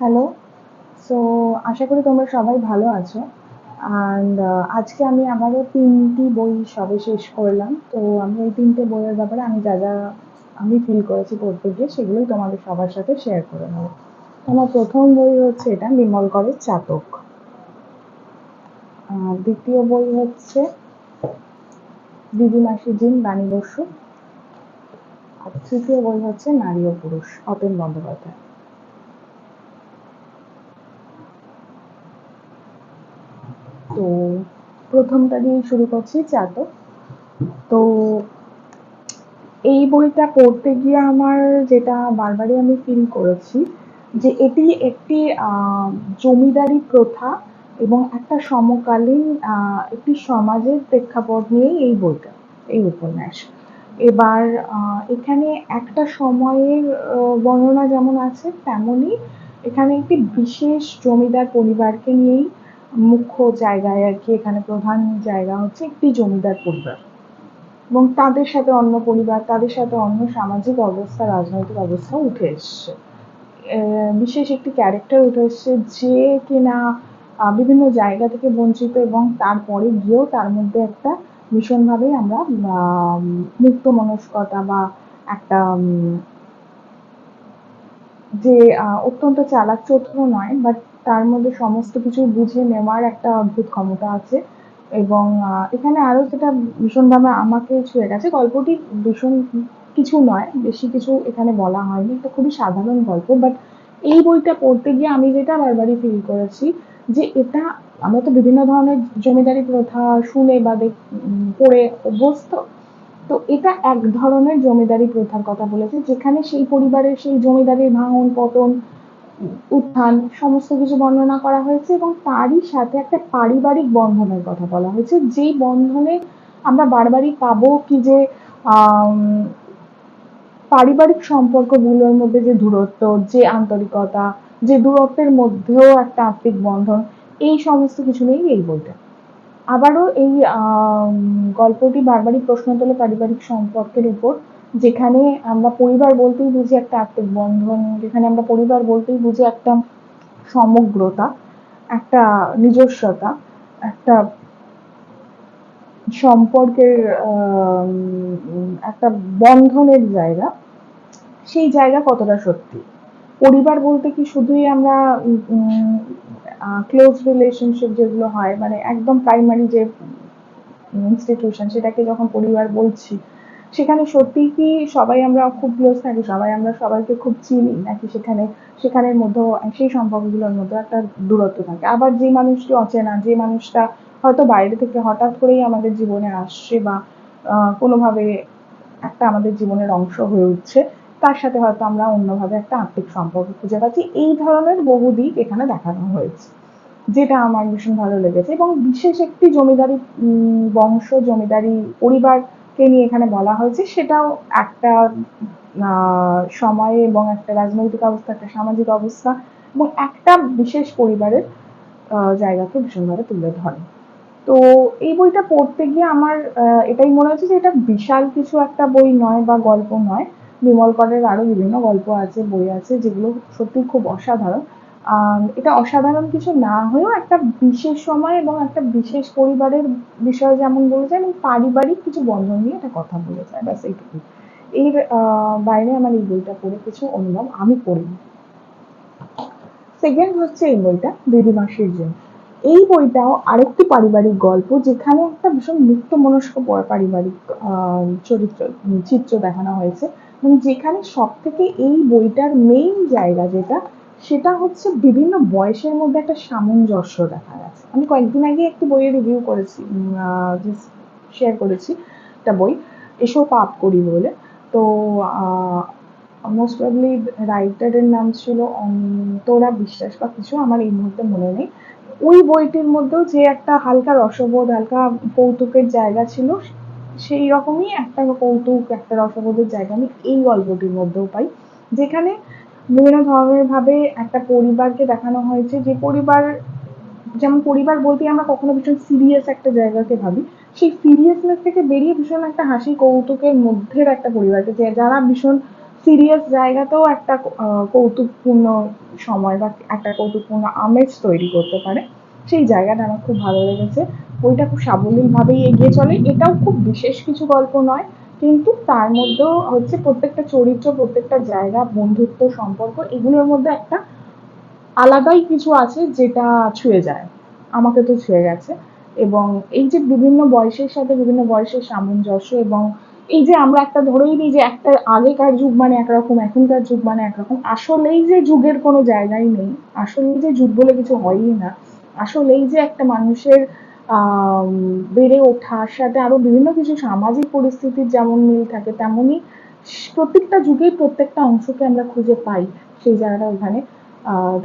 Hello so আশা করি তোমরা সবাই ভালো আছো। অ্যান্ড আজকে আমি আবারও তিনটি বই সবে শেষ করলাম। তো আমি এই তিনটে বইয়ের ব্যাপারে আমি যা যা আমি ফিল করেছি পড়তে গিয়ে, সেগুলোই তোমাদের সবার সাথে শেয়ার করে নেব। আমার প্রথম বই হচ্ছে এটা, বিমল করের চাতক। দ্বিতীয় বই হচ্ছে দিদিমাসি জিন বাণী বসু। আর তৃতীয় বই হচ্ছে নারী ও পুরুষ, অতন বন্দ্যোপাধ্যায় তো প্রথমটা দিয়ে শুরু করছি চাতক তো এই বইটা পড়তে গিয়ে আমার যেটা বারবারই আমি ফিল করেছি, যে এটি একটি জমিদারি প্রথা এবং একটা সমকালীন একটি সমাজের প্রেক্ষাপট নিয়েই এই বইটা, এই উপন্যাস। এবার এখানে একটা সময়ের বর্ণনা যেমন আছে, তেমনই এখানে একটি বিশেষ জমিদার পরিবারকে নিয়েই মুখ্য জায়গায় আর কি, এখানে প্রধান জায়গা হচ্ছে একটি জমিদার পরিবার। এবং তাদের সাথে অন্য পরিবার, তাদের সাথে অন্য সামাজিক অবস্থা, রাজনৈতিক অবস্থা উঠে এসছে। বিশেষ একটি ক্যারেক্টার উঠে এসছে যে কিনা বিভিন্ন জায়গা থেকে বঞ্চিত এবং তারপরে গিয়েও তার মধ্যে একটা ভীষণভাবেই আমরা মুক্ত মনস্কতা বা একটা যে অত্যন্ত চালাক, চতুর নয় বাট তার মধ্যে সমস্ত কিছু বুঝে নেওয়ার একটা অদ্ভুত ক্ষমতা আছে। এবং এখানে আরও যেটা ভীষণভাবে আমাকে ছুঁয়ে গেছে, গল্পটি ভীষণ কিছু নয়, বেশি কিছু এখানে বলা হয়নি। এটা খুবই সাধারণ গল্প বাট এই বইটা পড়তে গিয়ে আমি যেটা বারবারই ফিল করেছি যে এটা আমরা তো বিভিন্ন ধরনের জমিদারি প্রথা শুনে বা দেখ- পড়ে অভ্যস্ত। তো এটা এক ধরনের জমিদারি প্রথার কথা বলেছে, যেখানে সেই পরিবারের সেই জমিদারির ভাঙন পতন উত্থান, সমস্ত কিছু বর্ণনা করা হয়েছে এবং তারই সাথে একটা পারিবারিক বন্ধনের কথা বলা হয়েছে। যেই বন্ধনে আমরা বারবারই পাবো কি যে পারিবারিক সম্পর্কগুলোর মধ্যে যে দূরত্ব, যে আন্তরিকতা, যে দূরত্বের মধ্যেও একটা আত্মিক বন্ধন, এই সমস্ত কিছু নিয়েই এই বইটা। আবারও এই গল্পটি বারবারই প্রশ্ন তোলে পারিবারিক সম্পর্কের উপর যেখানে আমরা পরিবার বলতেই বুঝি একটা আত্মিক বন্ধন, যেখানে আমরা পরিবার বলতেই বুঝি একটা সমগ্রতা, একটা নিজস্বতা, একটা সম্পর্কের একটা বন্ধনের জায়গা। সেই জায়গা কতটা সত্যি? পরিবার বলতে কি শুধুই আমরা ক্লোজ রিলেশনশিপ যেগুলো হয় মানে একদম প্রাইমারি যে ইনস্টিটিউশন সেটাকে যখন পরিবার বলছি সেখানে সত্যিই কি সবাই আমরা খুব ক্লোজ থাকি, সবাই আমরা সবাইকে খুব চিনি, নাকি সেখানে, সেখানের মধ্যেও সেই সম্পর্কগুলোর মধ্যে একটা দূরত্ব থাকে। আবার যে মানুষটি অচেনা, যে মানুষটা হয়তো বাইরে থেকে হঠাৎ করেই আমাদের জীবনে আসছে বা কোনোভাবে একটা আমাদের জীবনের অংশ হয়ে উঠছে, তার সাথে হয়তো আমরা অন্যভাবে একটা আত্মিক সম্পর্ক খুঁজে পাচ্ছি। এই ধরনের বহু দিক এখানে দেখানো হয়েছে, যেটা আমার ভীষণ ভালো লেগেছে। এবং বিশেষ একটি জমিদারি বংশ, জমিদারি পরিবারকে নিয়ে এখানে বলা হয়েছে, সেটাও একটা সময়ে এবং একটা রাজনৈতিক অবস্থা, একটা সামাজিক অবস্থা এবং একটা বিশেষ পরিবারের জায়গাকে ভীষণভাবে তুলে ধরে। তো এই বইটা পড়তে গিয়ে আমার এটাই মনে হচ্ছে যে এটা বিশাল কিছু একটা বই নয় বা গল্প নয়। বিমল করের আরও বিভিন্ন গল্প আছে, বই আছে, যেগুলো সত্যি খুব অসাধারণ। এটা অসাধারণ কিছু না হয়েও একটা বিশেষ সময় এবং একটা বিশেষ পরিবারের বিষয়ে যেমন বলে যায় এবং পারিবারিক কিছু বন্ধন নিয়ে একটা কথা বলে যায় ব্যাস এইটুকুই। এর বাইরে আমার এই বইটা পড়ে কিছু অনুভব আমি করিনি সেকেন্ড হচ্ছে এই বইটা দিদিমাসির জন্য। এই বইটাও আরেকটি পারিবারিক গল্প, যেখানে একটা ভীষণ মুক্ত মনস্ক পারিবারিক চরিত্র চিত্র দেখানো হয়েছে। এবং যেখানে সব থেকে এই বইটার মেইন জায়গা যেটা সেটা হচ্ছে বিভিন্ন বয়সের মধ্যে একটা সামঞ্জস্য দেখা গেছে। আমি কয়েকদিন আগে একটি বইয়ের রিভিউ করেছি শেয়ার করেছি একটা বই, এসো পাপ করি বলে। তো মোস্ট প্রবলি রাইটারের নাম ছিল অন্তরা বিশ্বাস বা কিছু, আমার এই মুহূর্তে মনে নেই। ওই বইটির মধ্যেও যে একটা হালকা রসবোধ, হালকা কৌতুকের জায়গা ছিল, সেই রকমই একটা কৌতুক, একটা রসবোধের জায়গা আমি এই গল্পটির মধ্যেও পাই। যেখানে বিভিন্ন ধরনের ভাবে একটা পরিবারকে দেখানো হয়েছে। যে পরিবার, যেমন পরিবার বলতে আমরা কখনো ভীষণ সিরিয়াস একটা জায়গাকে ভাবি, সেই সিরিয়াসনেস থেকে বেরিয়ে ভীষণ একটা হাসি কৌতুকের মধ্যে একটা পরিবারকে যে যারা ভীষণ সিরিয়াস জায়গাতেও একটা কৌতুকপূর্ণ সময় বা একটা কৌতুকপূর্ণ আমেজ তৈরি করতে পারে, সেই জায়গাটা আমার খুব ভালো লেগেছে। বইটা খুব সাবলীলভাবেই এগিয়ে চলে। এটাও খুব বিশেষ কিছু গল্প নয়। কিন্তু তার মধ্যেও হচ্ছে প্রত্যেকটা চরিত্র, প্রত্যেকটা জায়গা, বন্ধুত্ব, সম্পর্ক এগুলোর মধ্যে একটা আলাদাই কিছু আছে যেটা ছুঁয়ে যায়। আমাকে তো ছুঁয়ে গেছে। এবং এই যে বিভিন্ন বয়সের সাথে বিভিন্ন বয়সের সামঞ্জস্য এবং এই যে আমরা একটা ধরেই নিই যে একটা আগেকার যুগ মানে একরকম, এখনকার যুগ মানে একরকম, আসলেই যে যুগের কোনো জায়গাই নেই, আসলেই যে যুগ বলে কিছু হয়ই না, আসলেই যে একটা মানুষের বেড়ে ওঠার সাথে আরও বিভিন্ন কিছু সামাজিক পরিস্থিতির যেমন মিল থাকে তেমনই প্রত্যেকটা যুগেই প্রত্যেকটা অংশকে আমরা খুঁজে পাই। সেই জায়গাটা ওখানে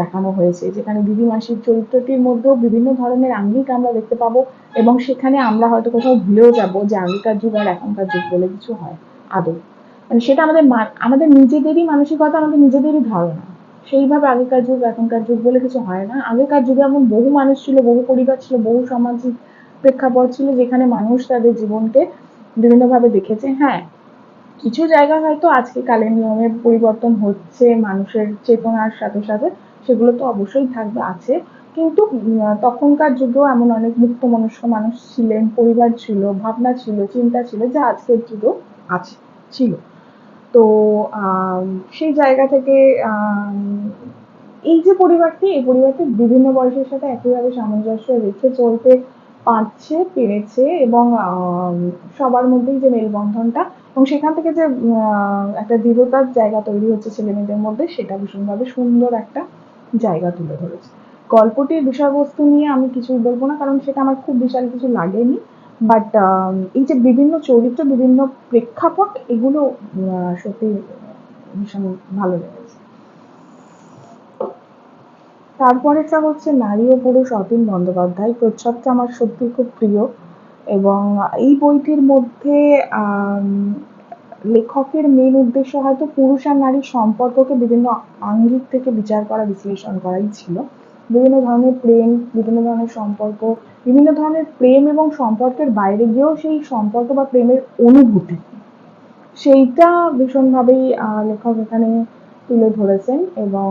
দেখানো হয়েছে, যেখানে দিদি মাসির চরিত্রটির মধ্যেও বিভিন্ন ধরনের আঙ্গিক আমরা দেখতে পাবো এবং সেখানে আমরা হয়তো কোথাও ভুলেও যাব যে আগেকার যুগ আর এখনকার যুগ বলে কিছু হয় আদৌ। মানে সেটা আমাদের আমাদের নিজেদেরই মানসিকতা, আমাদের নিজেদেরই ধারণা। সেইভাবে আগেকার যুগ, এখনকার যুগ বলে কিছু হয় না। আগেকার যুগে এমন বহু মানুষ ছিল, বহু পরিবার ছিল, বহু সামাজিক প্রেক্ষাপট ছিল যেখানে মানুষ তাদের জীবনকে বিভিন্নভাবে দেখেছে। হ্যাঁ কিছু জায়গা হয়তো আজকে কালের নিয়মে পরিবর্তন হচ্ছে, মানুষের চেতনার সাথে সাথে সেগুলো তো অবশ্যই থাকবে, আছে। কিন্তু তখনকার যুগেও এমন অনেক মুক্ত মনস্ক মানুষ ছিলেন, পরিবার ছিল, ভাবনা ছিল, চিন্তা ছিল যা আজকের যুগেও আছে, ছিল। তো সেই জায়গা থেকে এই যে পরিবারটি, এই পরিবারটি বিভিন্ন বয়সের সাথে একইভাবে সামঞ্জস্য রেখে চলতে পারছে, পেরেছে এবং সবার মধ্যেই যে মেলবন্ধনটা এবং সেখান থেকে যে একটা দৃঢ়তার জায়গা তৈরি হচ্ছে ছেলে মেয়েদের মধ্যে, সেটা ভীষণভাবে সুন্দর একটা জায়গা তুলে ধরেছে। গল্পটির বিষয়বস্তু নিয়ে আমি কিছুই বলব না, কারণ সেটা আমার খুব বিশাল কিছু লাগেনি। বাট এই যে বিভিন্ন চরিত্র, বিভিন্ন প্রেক্ষাপট, এগুলো সত্যি ভীষণ ভালো লেগেছে। তারপরেটা হচ্ছে নারী ও পুরুষ অতীন বন্দ্যোপাধ্যায়। প্রচ্ছদটা আমার সত্যি খুব প্রিয়। এবং এই বইটির মধ্যে লেখকের মেন উদ্দেশ্য হয়তো পুরুষ আর নারীর সম্পর্ককে বিভিন্ন আঙ্গিক থেকে বিচার করা, বিশ্লেষণ করাই ছিল। বিভিন্ন ধরনের প্রেম, বিভিন্ন ধরনের সম্পর্ক, বিভিন্ন ধরনের প্রেম এবং সম্পর্কের বাইরে গিয়েও সেই সম্পর্ক বা প্রেমের অনুভূতি। সেইটা ভীষণভাবেই লেখক এখানে তুলে ধরেছেন এবং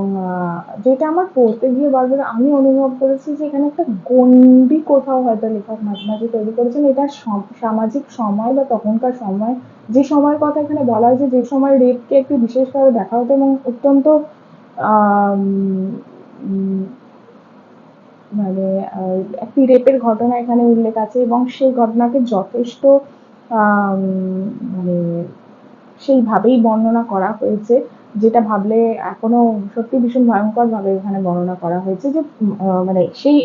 যেটা আমার পড়তে গিয়ে বারবার আমি অনুভব করেছি যে এখানে একটা গণ্ডি কোথাও হয়তো লেখক মাঝে মাঝে তৈরি করেছেন। এটা সম- সামাজিক সময় বা তখনকার সময়। যে সময়ের কথা এখানে বলা হয়েছে, যে সময় রেপকে একটু বিশেষভাবে দেখা হতো এবং অত্যন্ত মানে একটি রেপের ঘটনা এখানে উল্লেখ আছে এবং সেই ঘটনাকে যথেষ্ট মানে সেইভাবেই বর্ণনা করা হয়েছে, যেটা ভাবলে এখনও সত্যি ভীষণ ভয়ঙ্কর ভাবে এখানে বর্ণনা করা হয়েছে যে মানে সেই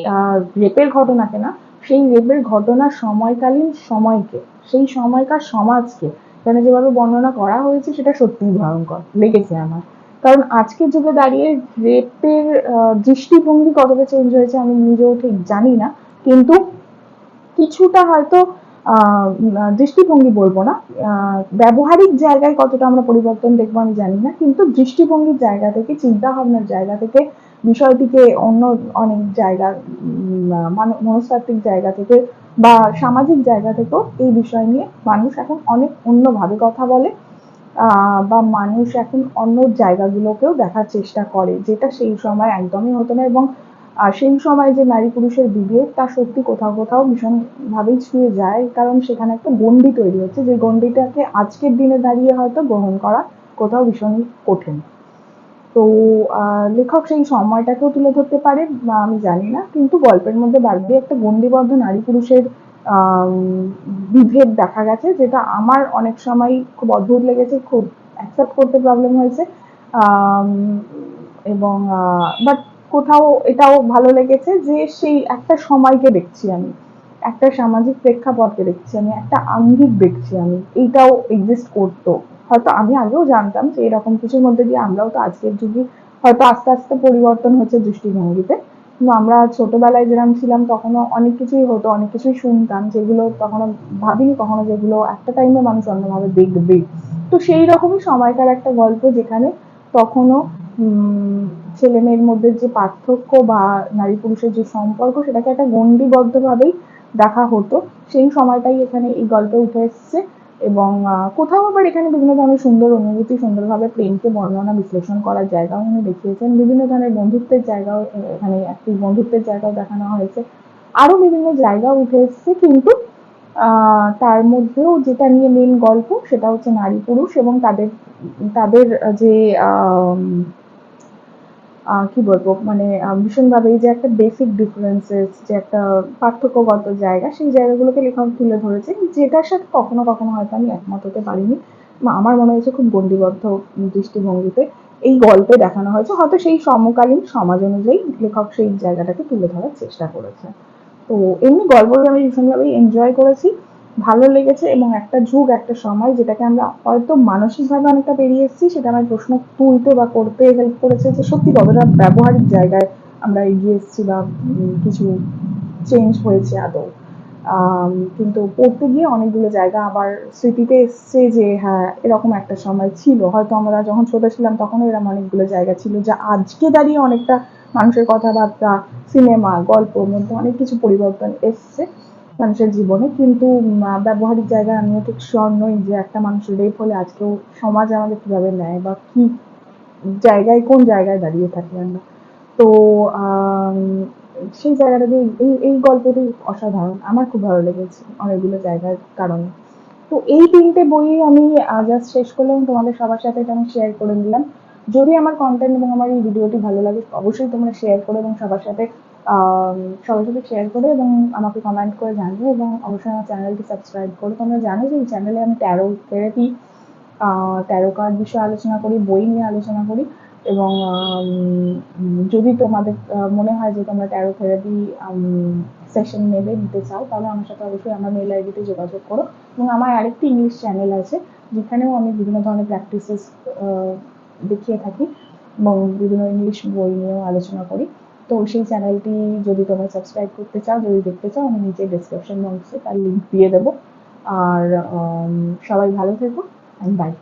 রেপের ঘটনাকে না, সেই রেপের ঘটনার সময়কালীন সময়কে, সেই সময়কার সমাজকে এখানে যেভাবে বর্ণনা করা হয়েছে সেটা সত্যিই ভয়ঙ্কর, লেগেছে আমার। কারণ আজকের যুগে দাঁড়িয়ে রেপের দৃষ্টিভঙ্গি কতটা চেঞ্জ হয়েছে আমি নিজেও ঠিক জানি না। কিন্তু কিছুটা হয়তো দৃষ্টিভঙ্গি বলব না। ব্যবহারিক জায়গায় কতটা আমরা পরিবর্তন দেখব আমি জানি না। কিন্তু দৃষ্টিভঙ্গির জায়গা থেকে চিন্তা ভাবনার জায়গা থেকে, বিষয়টিকে অন্য অনেক জায়গা মনস্তাত্ত্বিক জায়গা থেকে বা সামাজিক জায়গা থেকেও এই বিষয় নিয়ে মানুষ এখন অনেক অন্যভাবে কথা বলে। বা মানুষ এখন অন্য জায়গাগুলোকেও দেখার চেষ্টা করে, যেটা সেই সময় একদমই হতো না এবং সেই সময় যে নারী পুরুষের বিভেদ, তা সত্যি কোথাও কোথাও ভীষণ ভাবেই ছুঁয়ে যায়, কারণ সেখানে একটা গণ্ডি তৈরি হচ্ছে, যে গণ্ডিটাকে আজকের দিনে দাঁড়িয়ে হয়তো গ্রহণ করা কোথাও ভীষণ কঠিন। তো লেখক সেই সময়টাকেও তুলে ধরতে পারে আমি জানি না, কিন্তু গল্পের মধ্যে বাড়তি একটা গণ্ডিবদ্ধ নারী পুরুষের বিভেদ দেখা গেছে যেটা আমার অনেক সময় খুব অদ্ভুত লেগেছে, খুব অ্যাকসেপ্ট করতে প্রবলেম হয়েছে। এবং বাট কোথাও এটাও ভালো লেগেছে যে সেই একটা সময়কে দেখছি আমি, একটা সামাজিক প্রেক্ষাপটকে দেখছি আমি, একটা আঙ্গিক দেখছি আমি, এইটাও এক্সিস্ট করতো। হয়তো আমি আগেও জানতাম যে এরকম কিছুর মধ্যে দিয়ে আমরাও তো আজকের যুগে হয়তো আস্তে আস্তে পরিবর্তন হচ্ছে দৃষ্টিভঙ্গিতে। কিন্তু আমরা ছোটবেলায় যেরকম ছিলাম, তখনও অনেক কিছুই হতো, অনেক কিছুই শুনতাম, যেগুলো তখনও ভাবিনি কখনো, যেগুলো একটা টাইমে মানুষ অন্যভাবে দেখবে। তো সেই রকমই সময়কার একটা গল্প যেখানে তখনও ছেলে মেয়ের মধ্যে যে পার্থক্য বা নারী পুরুষের যে সম্পর্ক, সেটাকে একটা গণ্ডিবদ্ধভাবেই দেখা হতো। সেই সময়টাই এখানে এই গল্পে উঠে এসছে। এবং কোথাও আবার এখানে বিভিন্ন ধরনের সুন্দর অনুভূতি, সুন্দরভাবে প্রেমকে বর্ণনা, বিশ্লেষণ করার জায়গাও উনি দেখিয়েছেন। বিভিন্ন ধরনের বন্ধুত্বের জায়গাও এখানে একটি বন্ধুত্বের জায়গাও দেখানো হয়েছে। আরও বিভিন্ন জায়গা উঠে এসেছে কিন্তু তার মধ্যেও যেটা নিয়ে মেন গল্প সেটা হচ্ছে নারী পুরুষ এবং তাদের তাদের যে কি বলব মানে ভীষণভাবে এই যে একটা বেসিক ডিফারেন্সেস যে একটা পার্থক্যগত জায়গা, সেই জায়গাগুলোকে লেখক তুলে ধরেছে যেটার সাথে কখনো কখনো হয়তো আমি একমত হতে পারিনি। আমার মনে হয়েছে খুব গণ্ডিবদ্ধ দৃষ্টিভঙ্গিতে এই গল্পে দেখানো হয়েছে, হয়তো সেই সমকালীন সমাজ অনুযায়ী লেখক সেই জায়গাটাকে তুলে ধরার চেষ্টা করেছে তো এমনি গল্পটা আমি ভীষণভাবেই এনজয় করেছি। ভালো লেগেছে এবং একটা যুগ, একটা সময় যেটাকে আমরা হয়তো মানসিকভাবে অনেকটা পেরিয়ে এসেছি, সেটা আমার প্রশ্ন তুলতে বা করতে হেল্প করেছে যে সত্যি কতটা ব্যবহারিক জায়গায় আমরা এগিয়ে এসেছি বা কিছু চেঞ্জ হয়েছে আদৌ। কিন্তু পড়তে গিয়ে অনেকগুলো জায়গা আবার স্মৃতিতে এসছে যে হ্যাঁ এরকম একটা সময় ছিল। হয়তো আমরা যখন ছোট ছিলাম তখনও এরকম অনেকগুলো জায়গা ছিল যা আজকে দাঁড়িয়ে অনেকটা মানুষের কথাবার্তা, সিনেমা, গল্পর মধ্যে অনেক কিছু পরিবর্তন এসছে। মানুষের জীবনে, কিন্তু ব্যবহারিক জায়গায় আমিও ঠিক শিওর নই যে একটা মানুষের রেপ হলে আজকেও সমাজ আমাদের কীভাবে নেয় বা কি জায়গায়, কোন জায়গায় দাঁড়িয়ে থাকি আমরা। তো সেই জায়গাটাতে এই এই গল্পটি অসাধারণ। আমার খুব ভালো লেগেছে অনেকগুলো জায়গার কারণে। তো এই তিনটে বই আমি জাস্ট শেষ করলাম। তোমাদের সবার সাথে এটা আমি শেয়ার করে নিলাম। যদি আমার কন্টেন্ট এবং আমার এই ভিডিওটি ভালো লাগে, অবশ্যই তোমরা শেয়ার করো এবং সবার সাথে সবার সাথে শেয়ার করো এবং আমাকে কমেন্ট করে জানিও এবং অবশ্যই আমার চ্যানেলটি সাবস্ক্রাইব করো। তোমরা জানো যে এই চ্যানেলে আমি ট্যারো থেরাপি ট্যারো কার্ড বিষয়ে আলোচনা করি, বই নিয়ে আলোচনা করি এবং যদি তোমাদের মনে হয় যে তোমরা ট্যারো থেরাপি সেশন নেবে, নিতে চাও, তাহলে আমার সাথে অবশ্যই আমার মেল আইডিতে যোগাযোগ করো এবং আমার আরেকটি ইংলিশ চ্যানেল আছে, যেখানেও আমি বিভিন্ন ধরনের প্র্যাকটিসেস দেখিয়ে থাকি এবং বিভিন্ন ইংলিশ বই নিয়েও আলোচনা করি। তো সেই চ্যানেলটি যদি তোমরা সাবস্ক্রাইব করতে চাও, যদি দেখতে চাও, আমি নিচে ডিসক্রিপশন বক্সে তার লিঙ্ক দিয়ে দেবো। আর সবাই ভালো থেকো অ্যান্ড বাই